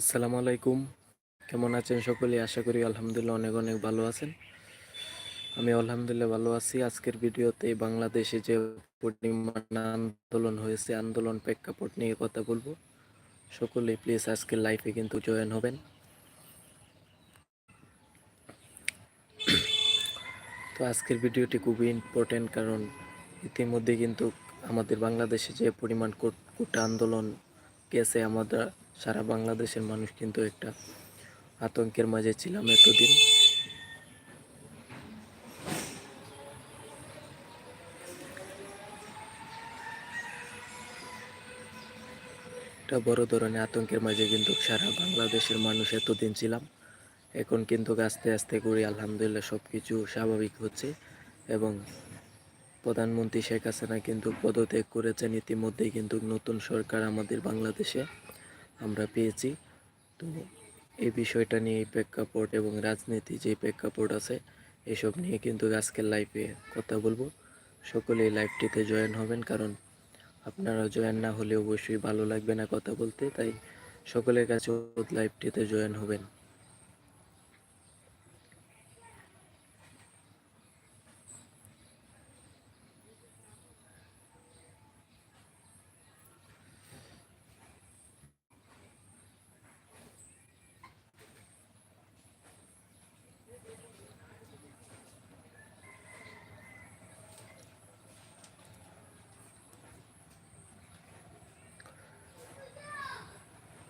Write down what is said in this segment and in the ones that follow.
আসসালামু আলাইকুম। কেমন আছেন সকলে? আশা করি আলহামদুলিল্লাহ অনেক অনেক ভালো আছেন। আমি আলহামদুলিল্লাহ ভালো আছি। আজকের ভিডিওতে বাংলাদেশে যে পরিমাণ আন্দোলন হয়েছে, আন্দোলন প্রেক্ষাপট নিয়ে কথা বলব। সকলে প্লিজ আজকের লাইফে কিন্তু জয়েন হবেন। তো আজকের ভিডিওটি খুবই ইম্পর্টেন্ট কারণ ইতিমধ্যে কিন্তু আমাদের বাংলাদেশে যে পরিমাণ কোটা আন্দোলন গেছে আমরা সারা বাংলাদেশের মানুষ কিন্তু একটা আতঙ্কের মাঝে ছিলাম এতদিন। একটা বড় ধরনের আতঙ্কের মাঝে কিন্তু সারা বাংলাদেশের মানুষ এতদিন ছিলাম। এখন কিন্তু আস্তে আস্তে করে আলহামদুলিল্লাহ সব কিছু স্বাভাবিক হচ্ছে এবং প্রধানমন্ত্রী শেখ হাসিনা কিন্তু পদত্যাগ করেছেন। ইতিমধ্যেই কিন্তু নতুন সরকার আমাদের বাংলাদেশে আমরা পেয়েছি। তো এই বিষয়টা নিয়ে এই প্রেক্ষাপট এবং রাজনীতি যে প্রেক্ষাপট আছে, এসব নিয়ে কিন্তু আজকের লাইফে কথা বলব। সকলে এই লাইভটিতে জয়েন হবেন, কারণ আপনারা জয়েন না হলে অবশ্যই ভালো লাগবে না কথা বলতে। তাই সকলের কাছে লাইভটিতে জয়েন হবেন।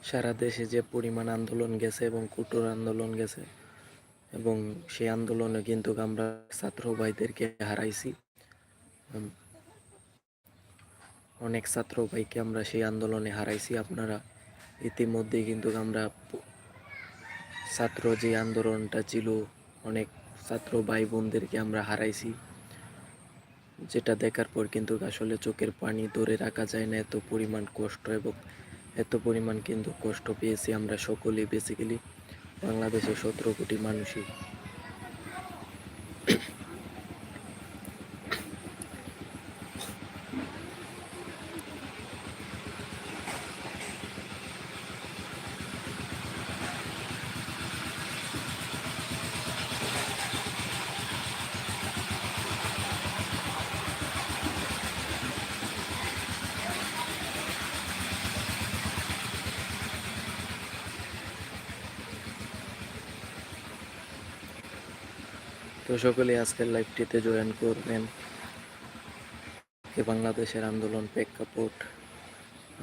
সারা দেশে যে পরিমাণ আন্দোলন গেছে এবং কুটোর আন্দোলন গেছে, এবং সেই আন্দোলনে কিন্তু আমরা ছাত্র ভাইদেরকে হারাইছি। অনেক ছাত্র ভাইকে আমরা সেই আন্দোলনে হারাইছি। আপনারা ইতিমধ্যেই কিন্তু আমরা ছাত্র যে আন্দোলনটা ছিল, অনেক ছাত্র ভাই বোনদেরকে আমরা হারাইছি। যেটা দেখার পর কিন্তু আসলে চোখের পানি ধরে রাখা যায় না, এত পরিমাণ কষ্ট এবং এত পরিমাণ কিন্তু কষ্ট পেয়েছি আমরা সকলেই বেসিক্যালি বাংলাদেশের সতেরো কোটি মানুষই। তো সকলে আজকের লাইভটিতে জয়েন করবেন। বাংলাদেশের আন্দোলন প্রেক্ষাপট।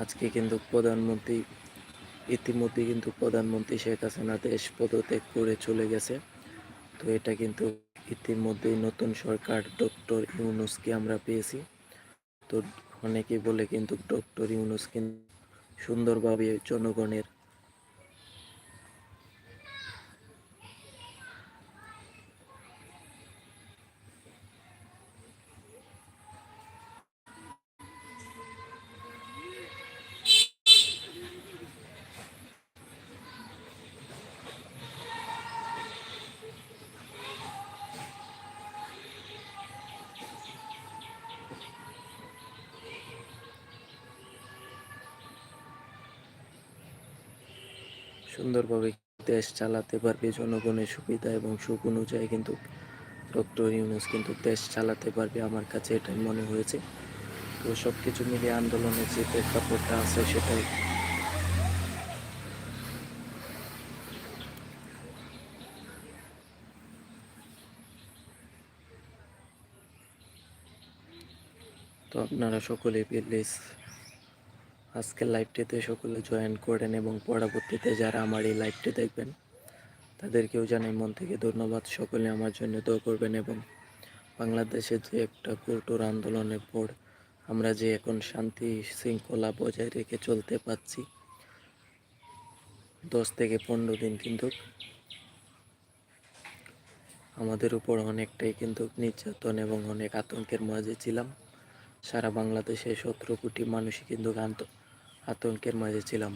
আজকে কিন্তু প্রধানমন্ত্রী, ইতিমধ্যে কিন্তু প্রধানমন্ত্রী শেখ হাসিনা দেশ পদত্যাগ করে চলে গেছে। তো এটা কিন্তু ইতিমধ্যেই নতুন সরকার ডক্টর ইউনুসকে আমরা পেয়েছি। তো অনেকে বলে কিন্তু ডক্টর ইউনুস কিন্তু সুন্দরভাবে জনগণের সুন্দরভাবে দেশ চালাতে পারবে, জনগণের সুবিধা এবং সুখ অনুযায়ী কিন্তু ডক্টর ইউনুস কিন্তু দেশ চালাতে পারবে আমার কাছে এটাই মনে হয়েছে। তো সব কিছু মিলিয়ে আন্দোলনের যে প্রেক্ষাপটটা আছে সেটাই। তো আপনারা সকলে প্লিজ আজকের লাইভটিতে সকলে জয়েন করেন এবং পরবর্তীতে যারা আমার এই লাইভটি দেখবেন, তাদেরকেও জানাই মন থেকে ধন্যবাদ। সকলে আমার জন্য দোয়া করবেন এবং বাংলাদেশের যে একটা কঠোর আন্দোলনের পর আমরা যে এখন শান্তি শৃঙ্খলা বজায় রেখে চলতে পারছি, দশ থেকে পনেরো দিন কিন্তু আমাদের উপর অনেকটাই কিন্তু নির্যাতন এবং অনেক আতঙ্কের মাঝে ছিলাম। সারা বাংলাদেশে সতেরো কোটি মানুষই কিন্তু আতঙ্কের মাঝে ছিলাম।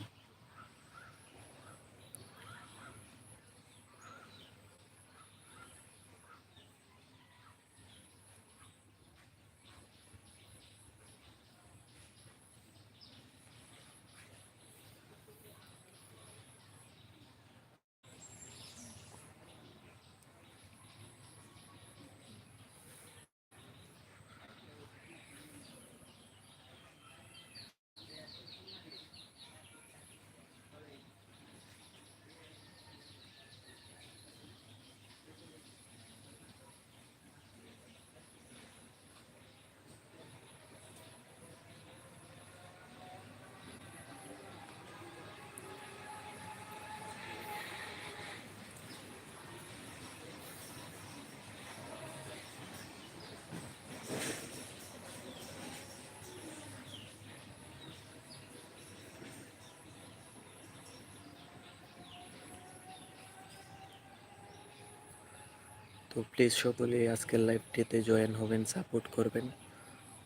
তো প্লিজ সকলেই আজকের লাইভটিতে জয়েন হবেন সাপোর্ট করবেন।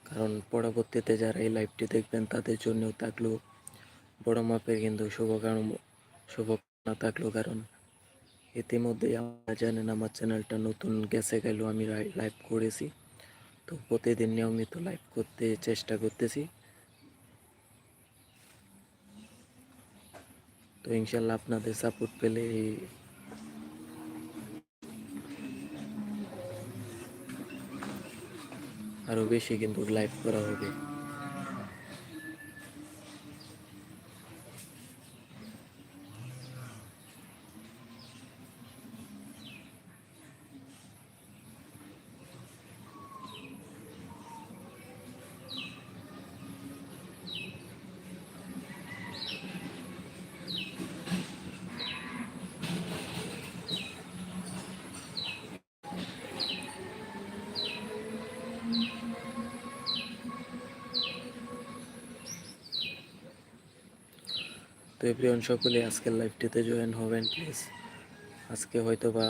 কারণ পরবর্তীতে যারা এই লাইভটি দেখবেন, তাদের জন্যও থাকল বড় মাপের কিন্তু শুভকাম শুভকামনা থাকল। কারণ ইতিমধ্যেই আপনারা জানেন, আমার চ্যানেলটা নতুন গেছে গেল, আমি লাইভ করেছি। তো প্রতিদিন নিয়মিত লাইভ করতে চেষ্টা করতেছি। তো ইনশাল্লাহ আপনাদের সাপোর্ট পেলে এই আরও বেশি কিন্তু লাইভ করা হবে। তো এভরিওয়ান সকলে আজকের লাইভটিতে জয়েন হবেন প্লিজ আজকে হয়তো বা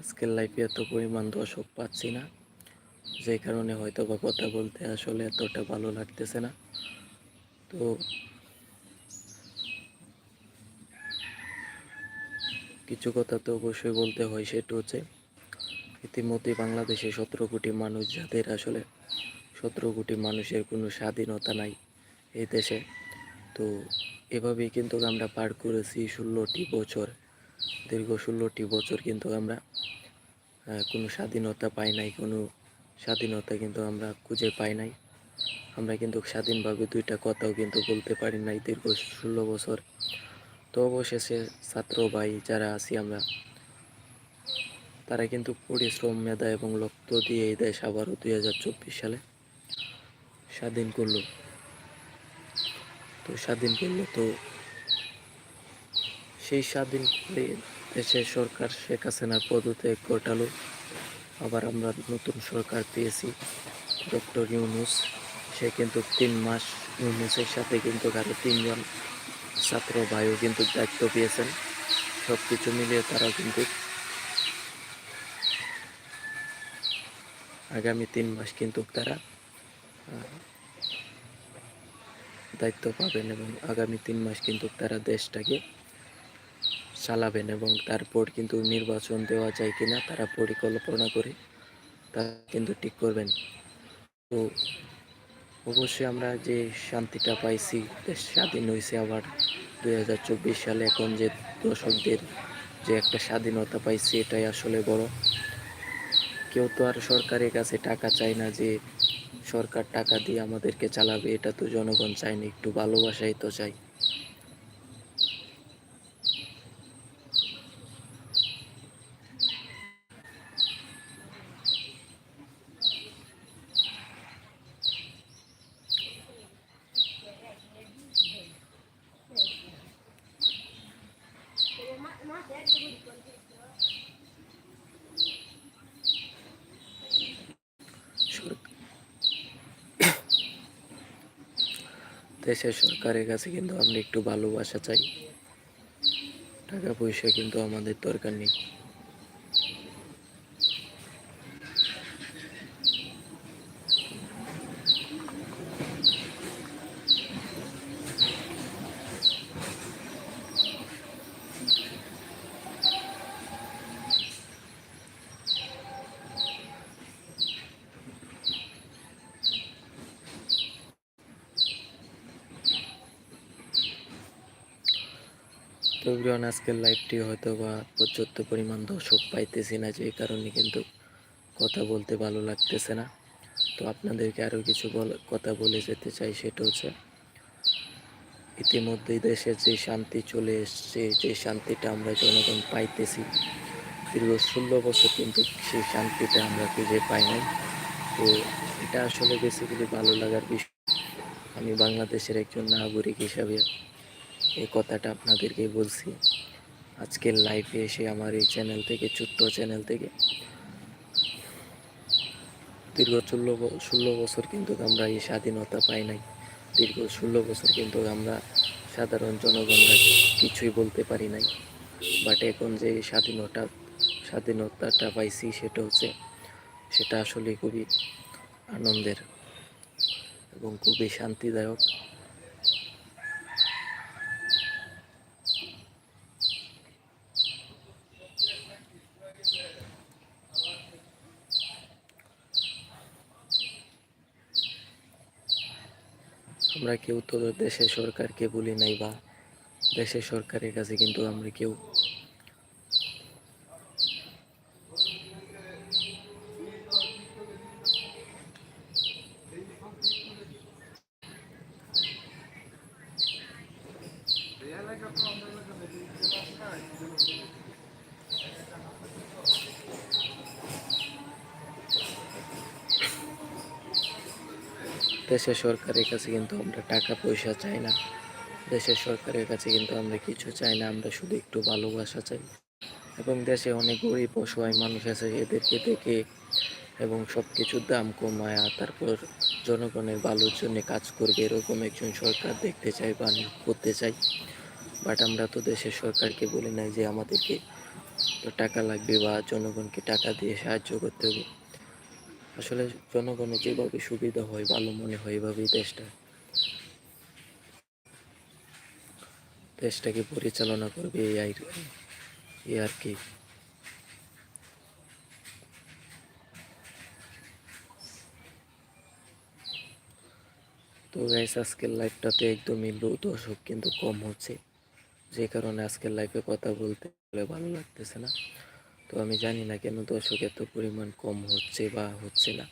আজকের লাইভে এত পরিমাণ দর্শক পাচ্ছি না, যে কারণে হয়তো বা কথা বলতে আসলে এতটা ভালো লাগতেছে না। তো কিছু কথা তো অবশ্যই বলতে হয়, সেটা হচ্ছে ইতিমধ্যে বাংলাদেশে সতেরো কোটি মানুষ, যাদের আসলে সতেরো কোটি মানুষের কোনো স্বাধীনতা নাই এই দেশে। তো এভাবেই কিন্তু আমরা পার করেছি ষোলোটি বছর, দীর্ঘ ষোলোটি বছর কিন্তু আমরা কোনো স্বাধীনতা পাই নাই, কোনো স্বাধীনতা কিন্তু আমরা খুঁজে পাই নাই। আমরা কিন্তু স্বাধীনভাবে দুইটা কথাও কিন্তু বলতে পারি নাই দীর্ঘ ষোলো বছর। তো অবশেষে ছাত্র ভাই যারা আছি আমরা, তারা কিন্তু পরিশ্রম, মেধা এবং রক্ত দিয়ে এই দেশ আবারও দুই হাজার চব্বিশ সালে স্বাধীন করল। তো স্বাধীন করল তো সেই স্বাধীন করে দেশের সরকার শেখ হাসিনার পদত্যাগ ঘটালো। আবার আমরা নতুন সরকার পেয়েছি। ডক্টর ইউনুস, সে কিন্তু তিন মাস ইউনুসের সাথে কিন্তু আরও তিনজন ছাত্র ভাইও কিন্তু দায়িত্ব পেয়েছেন। সব কিছু মিলিয়ে তারা কিন্তু আগামী তিন মাস কিন্তু তারা দায়িত্ব পাবেন এবং আগামী তিন মাস কিন্তু তারা দেশটাকে চালাবেন এবং তারপর কিন্তু নির্বাচন দেওয়া যায় কিনা তারা পরিকল্পনা করে তা কিন্তু ঠিক করবেন। তো অবশ্যই আমরা যে শান্তিটা পাইছি, দেশ স্বাধীন হয়েছে আবার দুই হাজার চব্বিশ সালে এখন যে দর্শকদের যে একটা স্বাধীনতা পাইছি এটাই আসলে বড়। কেউ তো আর সরকারের কাছে টাকা চায় না যে সরকার টাকা দিয়ে আমাদেরকে চালাবে এটা তো জনগণ চায়নি একটু ভালোবাসাই তো চাই সরকার দেশের সরকারের কাছে কিন্তু আমরা একটু ভালোবাসা চাই। টাকা পয়সা কিন্তু আমাদের দরকার নেই। এভরিওয়ান আজকের লাইভটি হয়তো বা পর্যাপ্ত পরিমাণ দর্শক পাইতেছি না, যে কারণে কিন্তু কথা বলতে ভালো লাগতেছে না। তো আপনাদেরকে আরও কিছু বল- কথা বলে যেতে চাই সেটা হচ্ছে, ইতিমধ্যেই দেশের যে শান্তি চলে এসছে, যে শান্তিটা আমরা জনগণ পাইতেছি, দীর্ঘ ষোলো বছর কিন্তু সেই শান্তিটা আমরা খুঁজে পাই নাই। তো এটা আসলে বেসিক্যালি ভালো লাগার বিষয়। আমি বাংলাদেশের একজন নাগরিক হিসাবে এই কথাটা আপনাদেরকে বলছি। আজকের লাইভে এসে আমার এই চ্যানেল থেকে, ছোট্ট চ্যানেল থেকে দীর্ঘ ষোলো ষোলো বছর কিন্তু আমরা এই স্বাধীনতা পাই নাই। দীর্ঘ ষোলো বছর কিন্তু আমরা সাধারণ জনগণরা কিছুই বলতে পারি নাই। বাট এখন যে স্বাধীনতা, স্বাধীনতাটা পাইছি সেটা হচ্ছে, সেটা আসলে খুবই আনন্দের এবং খুবই শান্তিদায়ক। আমরা কেউ তো দেশের সরকারকে বলি নাই বা দেশের সরকারের কাছে কিন্তু আমরা কেউ দেশের সরকারের কাছে কিন্তু আমরা টাকা, পয়সা চাই না। দেশের সরকারের কাছে কিন্তু আমরা কিছু চাই না, আমরা শুধু একটু ভালোবাসা চাই। এবং দেশে অনেক গরিব অসহায় মানুষ আছে, এদেরকে দেখে এবং সব কিছুর দাম কমায়া তারপর জনগণের ভালোর জন্য কাজ করবে, এরকম একজন সরকার দেখতে চাই বা করতে চাই। বাট আমরা তো দেশের সরকারকে বলি নাই যে আমাদেরকে টাকা লাগবে বা জনগণকে টাকা দিয়ে সাহায্য করতে হবে। আসলে জনগণের যেভাবে সুবিধা হয়, ভালো মনে হয় এভাবেই দেশটা, দেশটাকে পরিচালনা করবে এই এই আর কি। তো গাইস আজকের লাইভটাতে একদমই লো দর্শক কিন্তু কম হচ্ছে, যে কারণে আজকের লাইভে কথা বলতে ভালো লাগতেছে না। তো আমি জানি না কেন দর্শক এত পরিমাণ কম হচ্ছে বা হচ্ছে না।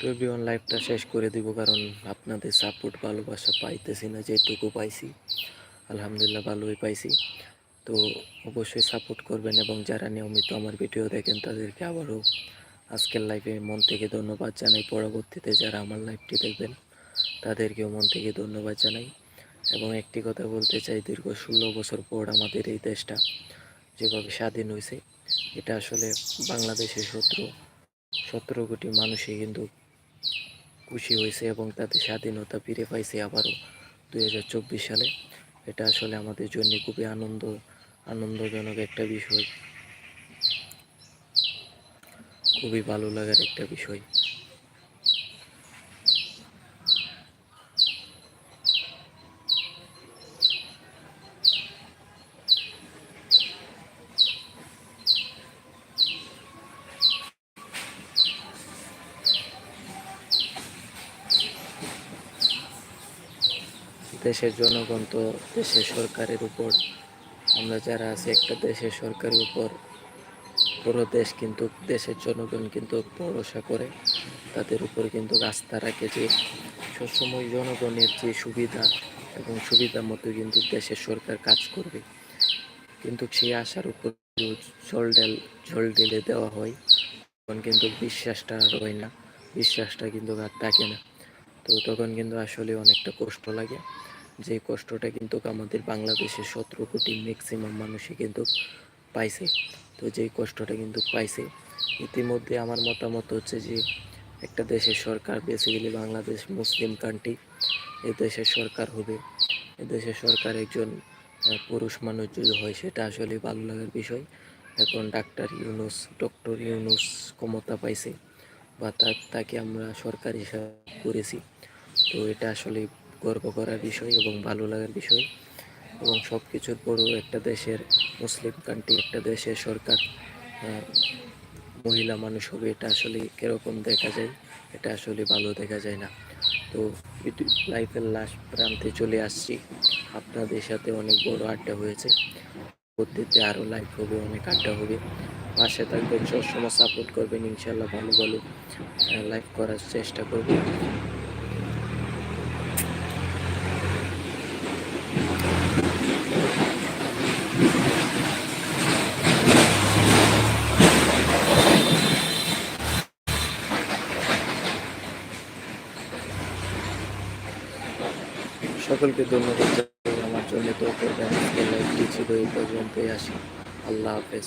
তো লাইভটা শেষ করে দিব কারণ আপনাদের সাপোর্ট ভালোবাসা পাইতেছি না, যেটুকু পাইছি। আলহামদুলিল্লাহ, ভালোই পাইছি। তো অবশ্যই সাপোর্ট করবেন এবং যারা নিয়মিত আমার ভিডিও দেখেন তাদেরকে আবারও আজকের লাইভে মন থেকে ধন্যবাদ জানাই। পরবর্তীতে যারা আমার লাইভটি দেখবেন, তাদেরকেও মন থেকে ধন্যবাদ জানাই। এবং একটি কথা বলতে চাই, দীর্ঘ ষোলো বছর পর আমাদের এই দেশটা যেভাবে স্বাধীন হয়েছে এটা আসলে বাংলাদেশের সতেরো সতেরো কোটি মানুষই কিন্তু খুশি হয়েছে এবং তাদের স্বাধীনতা ফিরে পাইছে আবারও দুই হাজার চব্বিশ সালে। এটা আসলে আমাদের জন্য খুবই আনন্দ আনন্দজনক একটা বিষয়। খুবই ভালো লাগার একটা বিষয়। দেশের জনগণ তো দেশের সরকারের উপর আমরা যারা আছি, একটা দেশের সরকারের উপর, পুরো দেশ কিন্তু, দেশের জনগণ কিন্তু ভরসা করে, তাদের উপর কিন্তু আস্থা রাখে যে সবসময় জনগণের যে সুবিধা এবং সুবিধা মতো কিন্তু দেশের সরকার কাজ করবে। কিন্তু সেই আশার উপর জল ডেল জল ঢেলে দেওয়া হয়, তখন কিন্তু বিশ্বাসটা আর হয় না, বিশ্বাসটা কিন্তু আর থাকে না। তো তখন কিন্তু আসলে অনেকটা কষ্ট লাগে। যে কষ্টটা কিন্তু আমাদের বাংলাদেশের সতেরো কোটি ম্যাক্সিমাম মানুষই কিন্তু পাইছে। তো যেই কষ্টটা কিন্তু পাইছে। ইতিমধ্যে আমার মতামত হচ্ছে যে একটা দেশের সরকার বেসিক্যালি বাংলাদেশ মুসলিম কান্ট্রি এ দেশের সরকার হবে। এ দেশের সরকার একজন পুরুষ মানুষ যদি হয়, সেটা আসলে ভালো লাগার বিষয়। এখন ডাক্তার ইউনুস, ডক্টর ইউনুস ক্ষমতা পাইছে, বা তাকে আমরা সরকার হিসাবে করেছি। তো এটা আসলে গর্ব করার বিষয় এবং ভালো লাগার বিষয়। এবং সব কিছুর বড় একটা দেশের মুসলিম কান্ট্রি একটা দেশের সরকার মহিলা মানুষ হবে, এটা আসলে কীরকম দেখা যায়, এটা আসলে ভালো দেখা যায় না। তো লাইফের লাস্ট প্রান্তে চলে আসছি। আপনাদের সাথে অনেক বড় আড্ডা হয়েছে। পদ্ধতিতে আরও লাইফ হবে, অনেক আড্ডা হবে। পাশে থাকবেন, সবসময় সাপোর্ট করবেন ইনশাল্লাহ ভালো ভালো লাইফ করার চেষ্টা করবেন সকলকে ধন্যবাদ আমার জন্য তো ছিল এই পর্যন্তই আসি। আল্লাহ হাফেজ।